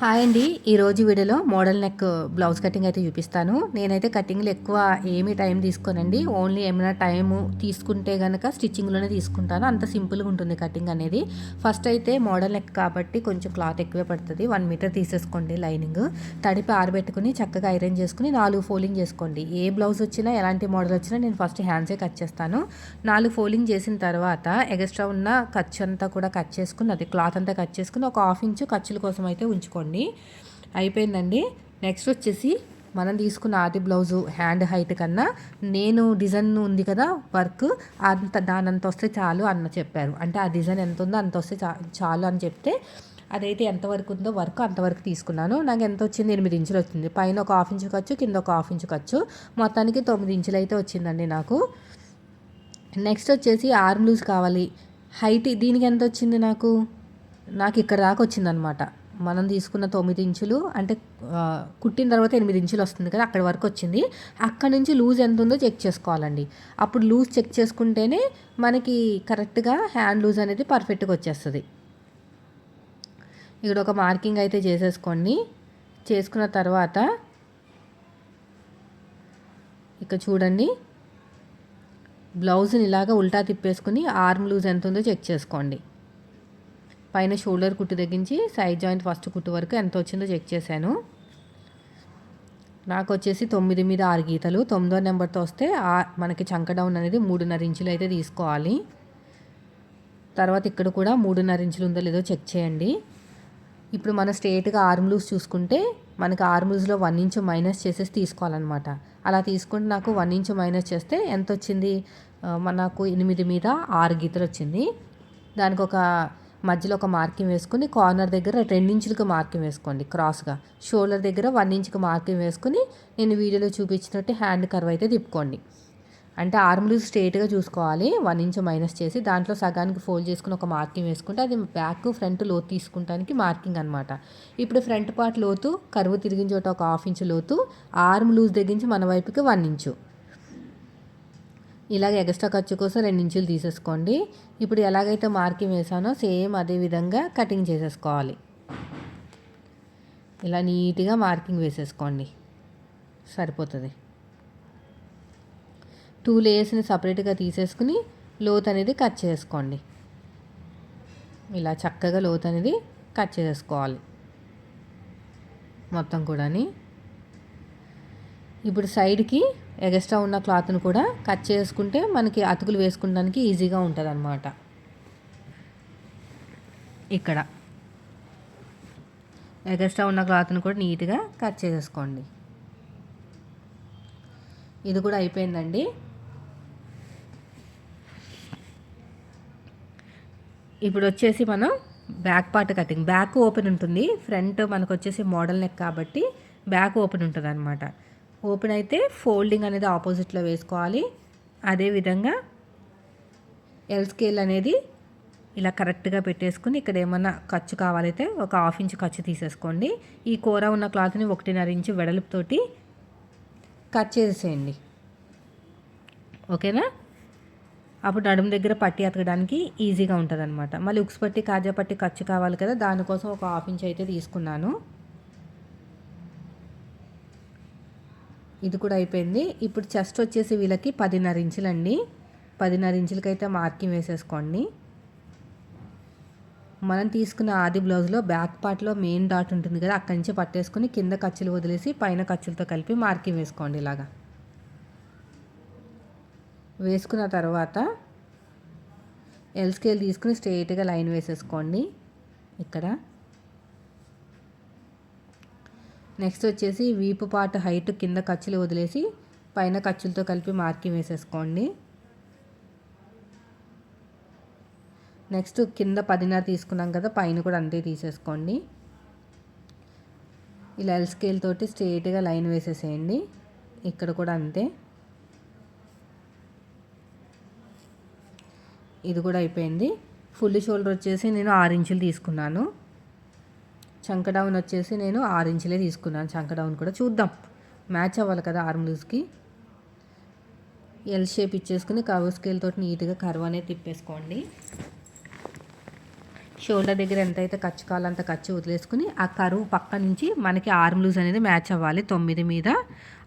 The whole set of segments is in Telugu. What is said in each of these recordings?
హాయ్ అండి. ఈరోజు వీడియోలో మోడల్ నెక్ బ్లౌజ్ కటింగ్ అయితే చూపిస్తాను. నేనైతే కటింగ్లో ఎక్కువ ఏమీ టైం తీసుకోనండి. ఓన్లీ ఏమైనా టైము తీసుకుంటే కనుక స్టిచ్చింగ్లోనే తీసుకుంటాను. అంత సింపుల్గా ఉంటుంది కటింగ్ అనేది. ఫస్ట్ అయితే మోడల్ నెక్ కాబట్టి కొంచెం క్లాత్ ఎక్కువే పడుతుంది. వన్ మీటర్ తీసేసుకోండి లైనింగ్. తడిపి ఆరబెట్టుకుని చక్కగా ఐరన్ చేసుకుని నాలుగు ఫోల్డింగ్ చేసుకోండి. ఏ బ్లౌజ్ వచ్చినా ఎలాంటి మోడల్ వచ్చినా నేను ఫస్ట్ హ్యాండ్సే కట్ చేస్తాను. నాలుగు ఫోల్డింగ్ చేసిన తర్వాత ఎక్స్ట్రా ఉన్న ఖర్చు అంతా కూడా కట్ చేసుకుని అది క్లాత్ అంతా కట్ చేసుకుని ఒక హాఫ్ ఇంచు ఖర్చుల కోసం అయితే ఉంచుకోండి. అయిపోయిందండి. నెక్స్ట్ వచ్చేసి మనం తీసుకున్న ఆది బ్లౌజు హ్యాండ్ హైట్ కన్నా నేను డిజైన్ ఉంది కదా వర్క్ అంత దానంత వస్తే చాలు అన్న చెప్పారు. అంటే ఆ డిజైన్ ఎంత ఉందో అంత వస్తే చా చాలు అని చెప్తే అదైతే ఎంతవరకు ఉందో వర్క్ అంతవరకు తీసుకున్నాను. నాకు ఎంత వచ్చింది ఎనిమిది ఇంచులు వచ్చింది. పైన ఒక హాఫ్ ఇంచు ఖర్చు కింద ఒక హాఫ్ ఇంచు ఖర్చు. మొత్తానికి తొమ్మిది ఇంచులు అయితే వచ్చిందండి నాకు. నెక్స్ట్ వచ్చేసి ఆర్మ్ లూజ్ కావాలి. హైట్ దీనికి ఎంత వచ్చింది నాకు? నాకు ఇక్కడ దాకా వచ్చిందనమాట మనం తీసుకున్న తొమ్మిది ఇంచులు అంటే కుట్టిన తర్వాత ఎనిమిది ఇంచులు వస్తుంది కదా అక్కడ వరకు వచ్చింది. అక్కడ నుంచి లూజ్ ఎంత ఉందో చెక్ చేసుకోవాలండి. అప్పుడు లూజ్ చెక్ చేసుకుంటేనే మనకి కరెక్ట్గా హ్యాండ్ లూజ్ అనేది పర్ఫెక్ట్గా వచ్చేస్తుంది. ఇక్కడ ఒక మార్కింగ్ అయితే చేసేసుకోండి. చేసుకున్న తర్వాత ఇక చూడండి. బ్లౌజ్ని ఇలాగా ఉల్టా తిప్పేసుకుని ఆర్మ్ లూజ్ ఎంత ఉందో చెక్ చేసుకోండి. పైన షోల్డర్ కుట్టు తగ్గించి సైడ్ జాయింట్ ఫస్ట్ కుట్టు వరకు ఎంత వచ్చిందో చెక్ చేశాను. నాకు వచ్చేసి తొమ్మిది మీద ఆరు గీతలు. తొమ్మిదో నెంబర్తో వస్తే ఆ- మనకి చంక డౌన్ అనేది మూడున్నర ఇంచులు అయితే తీసుకోవాలి. తర్వాత ఇక్కడ కూడా మూడున్నర ఇంచులు ఉందో లేదో చెక్ చేయండి. ఇప్పుడు మన స్ట్రేట్గా ఆర్మ్ లూజ్ చూసుకుంటే మనకి ఆర్మ్ లూజ్లో వన్ ఇంచు మైనస్ చేసేసి తీసుకోవాలన్నమాట. అలా తీసుకుంటే నాకు వన్ ఇంచు మైనస్ చేస్తే ఎంత వచ్చింది? మనకు ఎనిమిది మీద ఆరు గీతలు వచ్చింది. దానికి ఒక మధ్యలో ఒక మార్కింగ్ వేసుకుని కార్నర్ దగ్గర రెండు ఇంచులకు మార్కింగ్ వేసుకోండి క్రాస్గా. షోల్డర్ దగ్గర వన్ ఇంచ్కి మార్కింగ్ వేసుకుని నేను వీడియోలో చూపించినట్టు హ్యాండ్ కర్వ్ అయితే తిప్పుకోండి. అంటే ఆర్మ్ లూజ్ స్ట్రేట్గా చూసుకోవాలి వన్ ఇంచ్ మైనస్ చేసి దాంట్లో సగానికి ఫోల్డ్ చేసుకుని ఒక మార్కింగ్ వేసుకుంటే అది బ్యాక్ ఫ్రంట్ లోతు తీసుకుంటానికి మార్కింగ్ అనమాట ఇప్పుడు ఫ్రంట్ పార్ట్ లోతు కరువు తిరిగించి ఒక హాఫ్ ఇంచ్ లోతు ఆర్మ్ లూజ్ దగ్గరించి మన వైపుకి వన్ ఇంచు. ఇలాగ ఎక్స్ట్రా ఖర్చు కోసం రెండు ఇంచులు తీసేసుకోండి. ఇప్పుడు ఎలాగైతే మార్కింగ్ వేసానో సేమ్ అదే విధంగా కటింగ్ చేసేసుకోవాలి. ఇలా నీట్గా మార్కింగ్ వేసేసుకోండి. సరిపోతుంది. టూ లేయర్స్ని సపరేట్గా తీసేసుకుని లోత్ అనేది కట్ చేసుకోండి. ఇలా చక్కగా లోత్ అనేది కట్ చేసుకోవాలి. మొత్తం కూడాని. ఇప్పుడు సైడ్కి ఎగస్ట్రా ఉన్న క్లాత్ను కూడా కట్ చేసుకుంటే మనకి అతుకులు వేసుకోవడానికి ఈజీగా ఉంటుంది అనమాట ఇక్కడ. ఎగస్ట్రా ఉన్న క్లాత్ను కూడా నీట్గా కట్ చేసేసుకోండి ఇది కూడా అయిపోయిందండి. ఇప్పుడు వచ్చేసి మనం back part cutting. Back open ఉంటుంది. ఫ్రంట్ మనకు వచ్చేసి మోడల్ నెక్ కాబట్టి బ్యాక్ ఓపెన్ ఉంటుంది అనమాట ఓపెన్ అయితే ఫోల్డింగ్ అనేది ఆపోజిట్లో వేసుకోవాలి. అదేవిధంగా ఎల్ స్కేల్ అనేది ఇలా కరెక్ట్గా పెట్టేసుకుని ఇక్కడ ఏమన్నా ఖర్చు కావాలైతే ఒక హాఫ్ ఇంచ్ ఖర్చు తీసేసుకోండి. ఈ కూర ఉన్న క్లాత్ని ఒకటిన్నర ఇంచు వెడల్పుతోటి కట్ చేసేయండి. ఓకేనా? అప్పుడు నడుము దగ్గర పట్టి అతకడానికి ఈజీగా ఉంటుంది అనమాట మళ్ళీ ఉక్స్ పట్టి కాజా పట్టి ఖర్చు కావాలి కదా దానికోసం ఒక హాఫ్ ఇంచ్ అయితే తీసుకున్నాను. ఇది కూడా అయిపోయింది. ఇప్పుడు చెస్ట్ వచ్చేసి వీళ్ళకి పదిన్నర ఇంచులండి. పదిన్నర ఇంచులకైతే మార్కింగ్ వేసేసుకోండి. మనం తీసుకున్న ఆది బ్లౌజ్లో బ్యాక్ పార్ట్లో మెయిన్ డాట్ ఉంటుంది కదా అక్కడి నుంచి పట్టేసుకుని కింద ఖర్చులు వదిలేసి పైన ఖర్చులతో కలిపి మార్కింగ్ వేసుకోండి ఇలాగా. వేసుకున్న తర్వాత ఎల్ స్కేల్ తీసుకుని స్ట్రైట్గా లైన్ వేసేసుకోండి. ఇక్కడ నెక్స్ట్ వచ్చేసి వీపు పార్ట్ హైట్ కింద ఖర్చులు వదిలేసి పైన ఖర్చులతో కలిపి మార్కింగ్ వేసేసుకోండి. నెక్స్ట్ కింద పదిన్నర తీసుకున్నాం కదా పైన కూడా అంతే తీసేసుకోండి. ఇలా ఎల్ స్కేల్ తోటి స్ట్రేట్గా లైన్ వేసేసేయండి. ఇక్కడ కూడా అంతే. ఇది కూడా అయిపోయింది. ఫుల్ షోల్డర్ వచ్చేసి నేను ఆరు ఇంచులు తీసుకున్నాను. చంక డౌన్ వచ్చేసి నేను ఆరు ఇంచులే తీసుకున్నాను. చంక డౌన్ కూడా చూద్దాం. మ్యాచ్ అవ్వాలి కదా ఆర్మ్ లూజ్కి ఎల్ షేప్ ఇచ్చేసుకుని కవర్ స్కేల్ తోటి నీట్గా కర్వ్ అనేది తిప్పేసుకోండి. షోల్డర్ దగ్గర ఎంతైతే ఖర్చు కావాలో అంత ఖర్చు వదిలేసుకుని ఆ కరువు పక్క నుంచి మనకి ఆర్మ్ లూజ్ అనేది మ్యాచ్ అవ్వాలి. తొమ్మిది మీద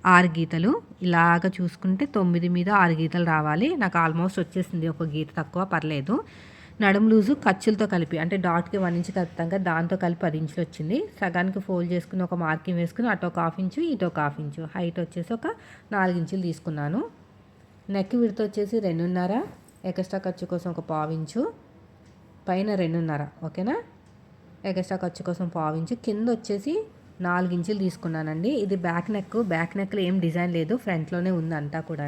ఆరు గీతలు. ఇలాగ చూసుకుంటే తొమ్మిది మీద ఆరు గీతలు రావాలి. నాకు ఆల్మోస్ట్ వచ్చేసింది ఒక గీత తక్కువ పర్లేదు. నడుము లూజు ఖర్చులతో కలిపి అంటే డాట్కి వన్ ఇంచ్ కలుపుతాం కదా దాంతో కలిపి పది ఇంచులు వచ్చింది. సగానికి ఫోల్డ్ చేసుకుని ఒక మార్కింగ్ వేసుకుని అటు ఒక హాఫ్ ఇంచు ఇటు ఒక హాఫ్ ఇంచు హైట్ వచ్చేసి ఒక నాలుగు ఇంచులు తీసుకున్నాను. నెక్ విడత వచ్చేసి రెండున్నర. ఎక్స్ట్రా ఖర్చు కోసం ఒక పావించు పైన రెండున్నర ఓకేనా? ఎక్స్ట్రా ఖర్చు కోసం పావించు కింద వచ్చేసి నాలుగు ఇంచులు తీసుకున్నానండి. ఇది బ్యాక్ నెక్ బ్యాక్ నెక్లో ఏం డిజైన్ లేదు. ఫ్రంట్లోనే ఉంది అంతా కూడా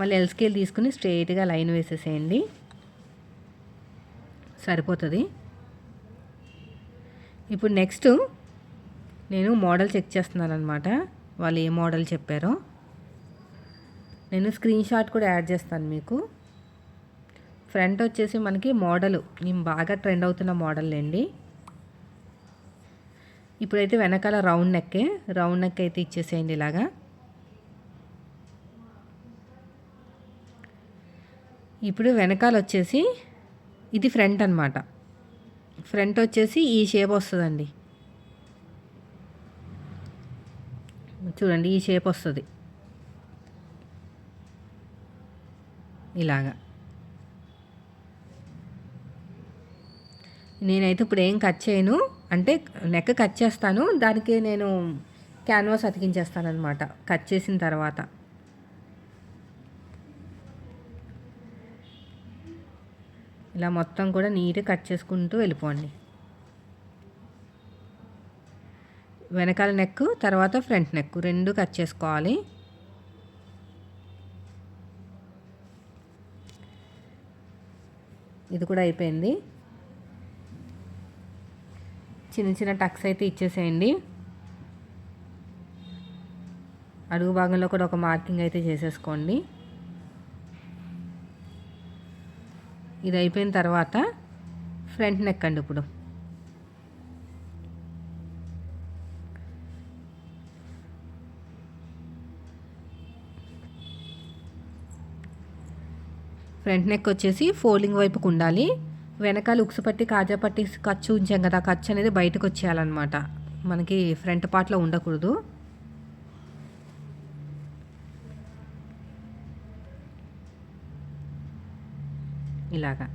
మళ్ళీ ఎల్ స్కేల్ తీసుకుని స్ట్రైట్గా లైన్ వేసేసేయండి. సరిపోతుంది. ఇప్పుడు నెక్స్ట్ నేను మోడల్ చెక్ చేస్తున్నాను అనమాట వాళ్ళు ఏ మోడల్ చెప్పారో. నేను స్క్రీన్ షాట్ కూడా యాడ్ చేస్తాను మీకు. ఫ్రంట్ వచ్చేసి మనకి మోడల్. నేను బాగా ట్రెండ్ అవుతున్న మోడల్ అండి. ఇప్పుడైతే వెనకాల రౌండ్ నెక్కే. రౌండ్ నెక్ అయితే ఇచ్చేసేయండి ఇలాగా. ఇప్పుడు వెనకాల వచ్చేసి ఇది ఫ్రంట్ అనమాట ఫ్రంట్ వచ్చేసి ఈ షేప్ వస్తుందండి. చూడండి ఈ షేప్ వస్తుంది. ఇలాగా. నేనైతే ఇప్పుడు ఏం కట్ చేయను. అంటే నెక్ కట్ చేస్తాను. దానికి నేను క్యాన్వాస్ అతికించేస్తాను అనమాట కట్ చేసిన తర్వాత. ఇలా మొత్తం కూడా నీట్గా కట్ చేసుకుంటూ వెళ్ళిపోండి వెనకాల నెక్ తర్వాత ఫ్రంట్ నెక్ రెండు కట్ చేసుకోవాలి. ఇది కూడా అయిపోయింది. చిన్న చిన్న టక్స్ అయితే ఇచ్చేసేయండి. అడుగు భాగంలో కూడా ఒక మార్కింగ్ అయితే చేసేసుకోండి. ఇది అయిపోయిన తర్వాత ఫ్రంట్ నెక్ అండి ఇప్పుడు. ఫ్రంట్ నెక్ వచ్చేసి ఫోల్డింగ్ వైపుకు ఉండాలి. వెనకాల ఉక్సు పట్టి కాజా పట్టి ఖర్చు ఉంచాం కదా ఖర్చు అనేది బయటకు వచ్చేయాలన్నమాట. మనకి ఫ్రంట్ పార్ట్లో ఉండకూడదు. ఇలాగా.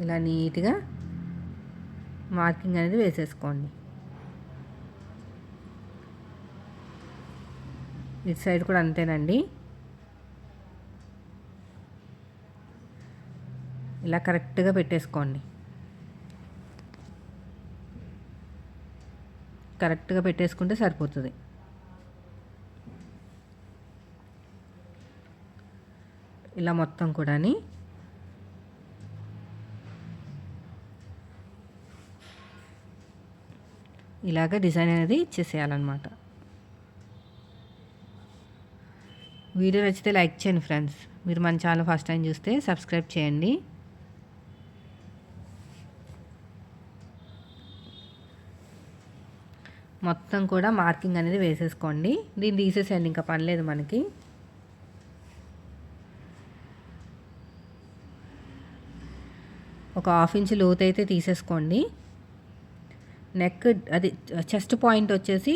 ఇలా నీట్గా మార్కింగ్ అనేది వేసేసుకోండి. ఇటు సైడ్ కూడా అంతేనండి. ఇలా కరెక్ట్గా పెట్టేసుకోండి. కరెక్ట్గా పెట్టేసుకుంటే సరిపోతుంది. ఇలా మొత్తం కూడాని. ఇలాగ డిజైన్ అనేది ఇచ్చేసేయాలన్నమాట వీడియో నచ్చితే లైక్ చేయండి ఫ్రెండ్స్. మీరు మన ఛానల్ ఫస్ట్ టైం చూస్తే సబ్స్క్రైబ్ చేయండి. మొత్తం కూడా మార్కింగ్ అనేది వేసేసుకోండి. దీన్ని తీసేసేయండి ఇంకా పనిలేదు మనకి. ఒక హాఫ్ ఇంచ్ లోతు అయితే తీసేసుకోండి. నెక్ అది చెస్ట్ పాయింట్ వచ్చేసి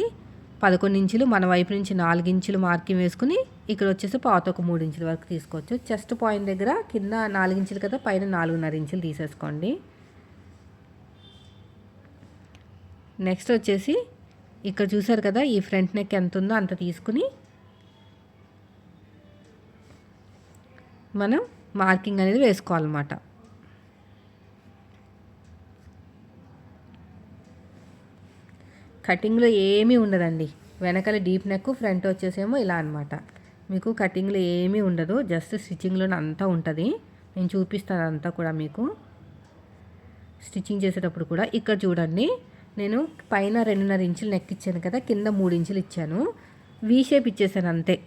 పదకొండు ఇంచులు మన వైపు నుంచి నాలుగు ఇంచులు మార్కింగ్ వేసుకుని ఇక్కడ వచ్చేసి పాత ఒక మూడు ఇంచుల వరకు తీసుకోవచ్చు. చెస్ట్ పాయింట్ దగ్గర కింద నాలుగు ఇంచులు కదా పైన నాలుగున్నర ఇంచులు తీసేసుకోండి. నెక్స్ట్ వచ్చేసి ఇక్కడ చూసారు కదా ఈ ఫ్రంట్ నెక్ ఎంత ఉందో అంత తీసుకుని మనం మార్కింగ్ అనేది వేసుకోవాలన్నమాట. కటింగ్లో ఏమీ ఉండదండి. వెనకాల డీప్ నెక్ ఫ్రంట్ వచ్చేసేమో ఇలా అనమాట మీకు కటింగ్లో ఏమీ ఉండదు. జస్ట్ స్టిచ్చింగ్లోనే అంతా ఉంటుంది. నేను చూపిస్తాను అంతా కూడా మీకు. స్టిచ్చింగ్ చేసేటప్పుడు కూడా ఇక్కడ చూడండి. నేను పైన రెండున్నర ఇంచులు నెక్ ఇచ్చాను కదా కింద మూడు ఇంచులు ఇచ్చాను. వీ షేప్ ఇచ్చేసాను అంతే.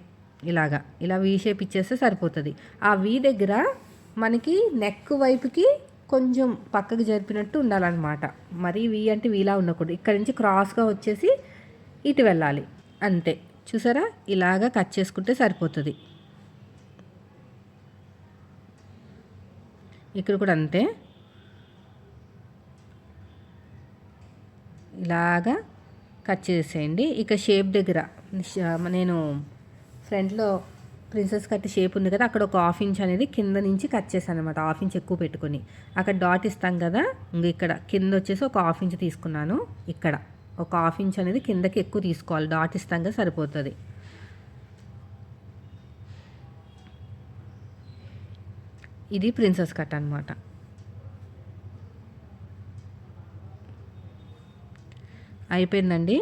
ఇలాగా. ఇలా వీ షేప్ ఇచ్చేస్తే సరిపోతుంది. ఆ వీ దగ్గర మనకి నెక్ వైపుకి కొంచెం పక్కకు జరిపినట్టు ఉండాలన్నమాట. మరి వి అంటే వీలా ఉండకూడదు. ఇక్కడ నుంచి క్రాస్గా వచ్చేసి ఇటు వెళ్ళాలి. అంతే. చూసారా? ఇలాగా కట్ చేసుకుంటే సరిపోతుంది. ఇక్కడ కూడా అంతే. ఇలాగా కట్ చేసేయండి. ఇక షేప్ దగ్గర. నేను ఫ్రంట్లో ప్రిన్సెస్ కట్ షేప్ ఉంది కదా అక్కడ ఒక హాఫ్ ఇంచ్ అనేది కింద నుంచి కట్ చేశాను అనమాట హాఫ్ ఇంచ్ ఎక్కువ పెట్టుకొని. అక్కడ డాట్ ఇస్తాం కదా ఇంక ఇక్కడ కింద వచ్చేసి ఒక హాఫ్ ఇంచ్ తీసుకున్నాను ఇక్కడ. ఒక హాఫ్ ఇంచ్ అనేది కిందకి ఎక్కువ తీసుకోవాలి డాట్ ఇస్తాం కదా సరిపోతుంది. ఇది ప్రిన్సెస్ కట్ అనమాట అయిపోయిందండి?